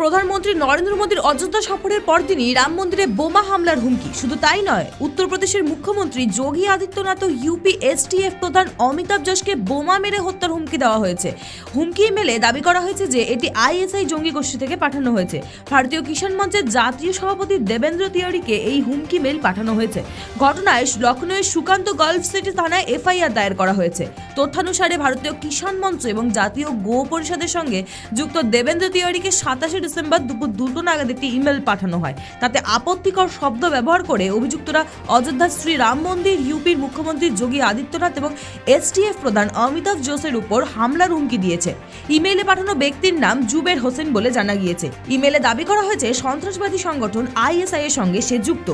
প্রধানমন্ত্রী নরেন্দ্র মোদীর অযোধ্যা সফরের পরদিনই রাম মন্দিরে বোমা হামলার হুমকি। শুধু তাই নয়, উত্তরপ্রদেশের মুখ্যমন্ত্রী যোগী আদিত্যনাথ ও ইউপি এসটিএফ প্রধান অমিতাভ যশকে বোমা মেরে হত্যার হুমকি দেওয়া হয়েছে। হুমকি মেলে দাবি করা হয়েছে যে এটি আইএসআই জঙ্গি গোষ্ঠী থেকে পাঠানো হয়েছে। ভারতীয় কিষাণ মঞ্চের জাতীয় সভাপতি দেবেন্দ্র তিওয়ারিকে এই হুমকি মেল পাঠানো হয়েছে। ঘটনায় লখনৌয়ের সুকান্ত গলফ সিটি থানায় এফআইআর দায়ের করা হয়েছে। তথ্যানুসারে ভারতীয় কিষাণ মঞ্চ এবং জাতীয় গো পরিষদের সঙ্গে যুক্ত দেবেন্দ্র তিওয়ারিকে সাতাশে ডিসেম্বর দুপুর দুটো নাগাদ একটি ইমেল পাঠানো হয়। তাতে আপত্তিকর শব্দ ব্যবহার করে অভিযুক্তরা অযোধ্যা শ্রী রাম মন্দির, ইউপির মুখ্যমন্ত্রী যোগী আদিত্যনাথ এবং এসটিএফ প্রধান অমিতাভ জোসের উপর হামলার হুমকি দিয়েছে। ইমেইলে পাঠানো ব্যক্তির নাম জুবের হোসেন বলে জানা গিয়েছে। ইমেলে দাবি করা হয়েছে, সন্ত্রাসবাদী সংগঠন আইএসআই এর সঙ্গে সে যুক্ত।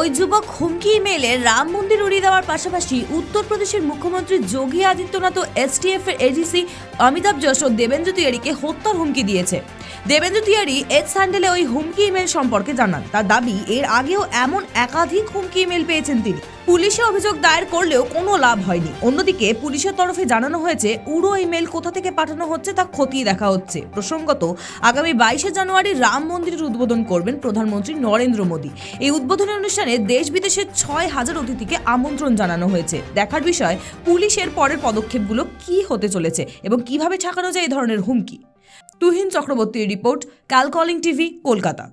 ওই যুবক হুমকি ইমেলে রাম মন্দির উড়িয়ে দেওয়ার পাশাপাশি উত্তরপ্রদেশের মুখ্যমন্ত্রী যোগী আদিত্যনাথ ও এসটিএফ এর এডিসি অমিতাভ যশ ও দেবেন্দ্র তিয়ারিকে হত্যার হুমকি দিয়েছে। দেবেন্দ্র তিয়ারি এক্স হ্যান্ডেলে ওই হুমকি ইমেল সম্পর্কে জানান। তার দাবি, এর আগেও এমন একাধিক হুমকি ইমেল পেয়েছেন তিনি। পুলিশে অভিযোগ দায়ের করলেও কোনো লাভ হয়নি। অন্যদিকে পুলিশের তরফে জানানো হয়েছে, উড়ো ইমেল কোথা থেকে পাঠানো হচ্ছে তা খতিয়ে দেখা হচ্ছে। প্রসঙ্গত, আগামী বাইশে জানুয়ারি রাম মন্দিরের উদ্বোধন করবেন প্রধানমন্ত্রী নরেন্দ্র মোদী। এই উদ্বোধনী অনুষ্ঠানে দেশ বিদেশের ছয় হাজার অতিথিকে আমন্ত্রণ জানানো হয়েছে। দেখার বিষয়, পুলিশের পরের পদক্ষেপগুলো কি হতে চলেছে এবং কীভাবে ঠেকানো যায় এই ধরনের হুমকি? তুহিন চক্রবর্তীর রিপোর্ট, কাল কলিং টিভি, কলকাতা।